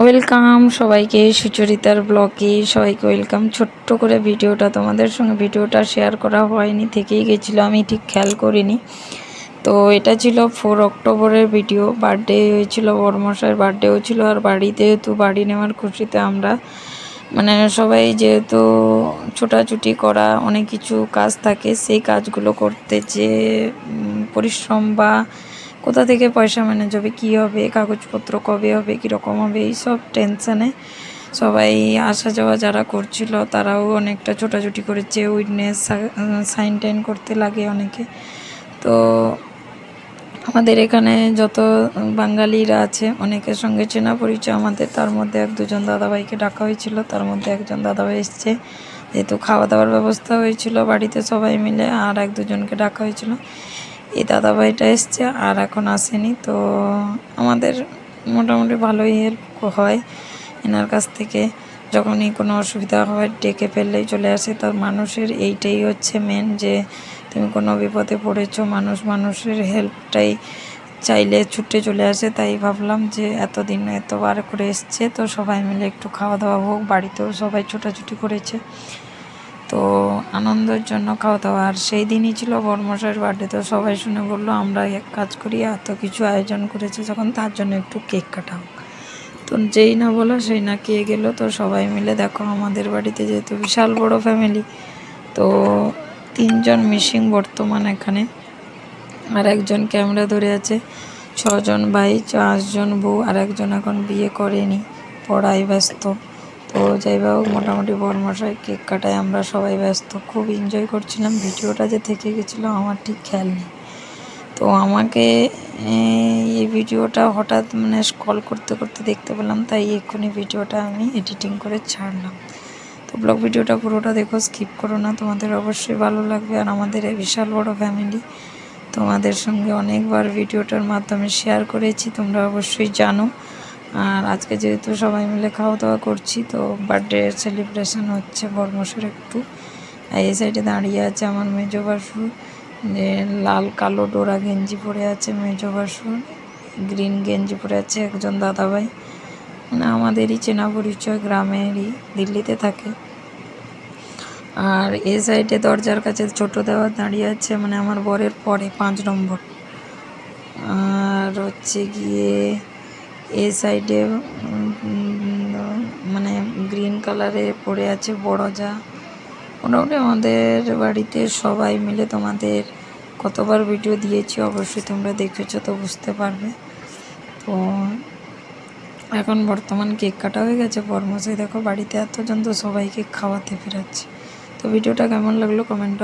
Welcome সবাইকে সুচরিতার ব্লগে সবাইকে ওয়েলকাম ছোট্ট করে ভিডিওটা তোমাদের সঙ্গে ভিডিওটা শেয়ার করা হয়নি, থেকেই গেছিল, আমি ঠিক খেয়াল করিনি। তো এটা ছিল ফোর অক্টোবরের ভিডিও বার্থডে হয়েছিল বরমশাইয়ের বার্থডেও ছিল আর বাড়িতে যেহেতু, বাড়ি নেওয়ার খুশিতে আমরা মানে সবাই যেহেতু ছোটাছুটি করা, অনেক কিছু কাজ থাকে, সেই কাজগুলো করতে যে পরিশ্রম বা কোথা থেকে পয়সা ম্যানেজ হবে কী হবে, কাগজপত্র কবে হবে, কীরকম হবে এইসব টেনশানে সবাই আসা যাওয়া যারা করছিল, তারাও অনেকটা ছোটাছুটি করেছে উইটনেস সাইন টাইন করতে লাগে অনেকে। তো আমাদের এখানে যত বাঙালিরা আছে, অনেকের সঙ্গে চেনা পরিচয় আমাদের, তার মধ্যে এক দুজন দাদাভাইকে ডাকা হয়েছিল, তার মধ্যে একজন দাদাভাই এসছে। যেহেতু খাওয়া দাওয়ার ব্যবস্থা হয়েছিল, বাড়িতে সবাই মিলে আর এক দুজনকে ডাকা হয়েছিল। এই দাদাভাইটা এসছে আর এখন আসেনি, তো আমাদের মোটামুটি ভালোই হেল্প হয় এনার কাছ থেকে। যখনই কোনো অসুবিধা হয়, ডেকে ফেললেই চলে আসে। তার মানুষের এইটাই হচ্ছে মেন যে তুমি কোনো বিপদে পড়েছ, মানুষ মানুষের হেল্পটাই চাইলে ছুটে চলে আসে। তাই ভাবলাম যে এতদিন এতবার করে এসছে, তো সবাই মিলে একটু খাওয়া দাওয়া হোক, বাড়িতেও সবাই ছোটাছুটি করেছে। তো আনন্দের জন্য খাওয়া দাওয়া। আর সেই দিনই ছিল বর্মশাইয়ের বার্থডে তো সবাই শুনে বলল, আমরা এক কাজ করি, এত কিছু আয়োজন করেছে, যখন তার জন্য একটু কেক কাটা হোক। তো যেই না বলো, সেই না কে গেলো। তো সবাই মিলে দেখো, আমাদের বাড়িতে যেহেতু বিশাল বড় ফ্যামিলি তো তিনজন মিসিং বর্তমান এখানে। আর একজন ক্যামেরা ধরে আছে, ছজন ভাই, চারজন বউ, আর একজন এখন বিয়ে করেনি, পড়ায় ব্যস্ত। তো যাই হোক, মোটামুটি বরমশাই কেক কাটায় আমরা সবাই ব্যস্ত। খুব এনজয় করছিলাম, ভিডিওটা যে থেকে গেছিল আমার ঠিক খেয়াল নেই। তো আমাকে, এই ভিডিওটা হঠাৎ মানে স্কল করতে করতে দেখতে পেলাম, তাই এক্ষুনি ভিডিওটা আমি এডিটিং করে ছাড়লাম। তো ব্লগ ভিডিওটা পুরোটা দেখো স্কিপ করো না, তোমাদের অবশ্যই ভালো লাগবে। আর আমাদের বিশাল বড় ফ্যামিলি তোমাদের সঙ্গে অনেকবার ভিডিওটার মাধ্যমে শেয়ার করেছি, তোমরা অবশ্যই জানো। আর আজকে যেহেতু সবাই মিলে খাওয়া দাওয়া করছি, তো বার্থডে সেলিব্রেশন হচ্ছে বর্মসের একটু। এই সাইডে দাঁড়িয়ে আছে আমার মেজো বাসুর যে লাল কালো ডোরা গেঞ্জি পরে আছে মেজো বাসুর গ্রিন গেঞ্জি পরে আছে একজন দাদাভাই। মানে আমাদেরই চেনা পরিচয়, গ্রামেরই, দিল্লিতে থাকে। আর এ সাইডে দরজার কাছে ছোট দেওয়া দাঁড়িয়ে আছে মানে আমার বরের পরে পাঁচ নম্বর। আর হচ্ছে গিয়ে এ সাইডে মানে গ্রিন কালারে পড়ে আছে বড় যা মোটামুটি আমাদের বাড়িতে সবাই মিলে তোমাদের কতবার ভিডিও দিয়েছি অবশ্যই তোমরা দেখেছ তো বুঝতে পারবে। তো এখন বর্তমান কেক কাটা হয়ে গেছে। বর্মশাই দেখো বাড়িতে এতজন তো সবাইকে খাওয়াতে ফেরাচ্ছে। তো ভিডিওটা কেমন লাগল? কমেন্টটা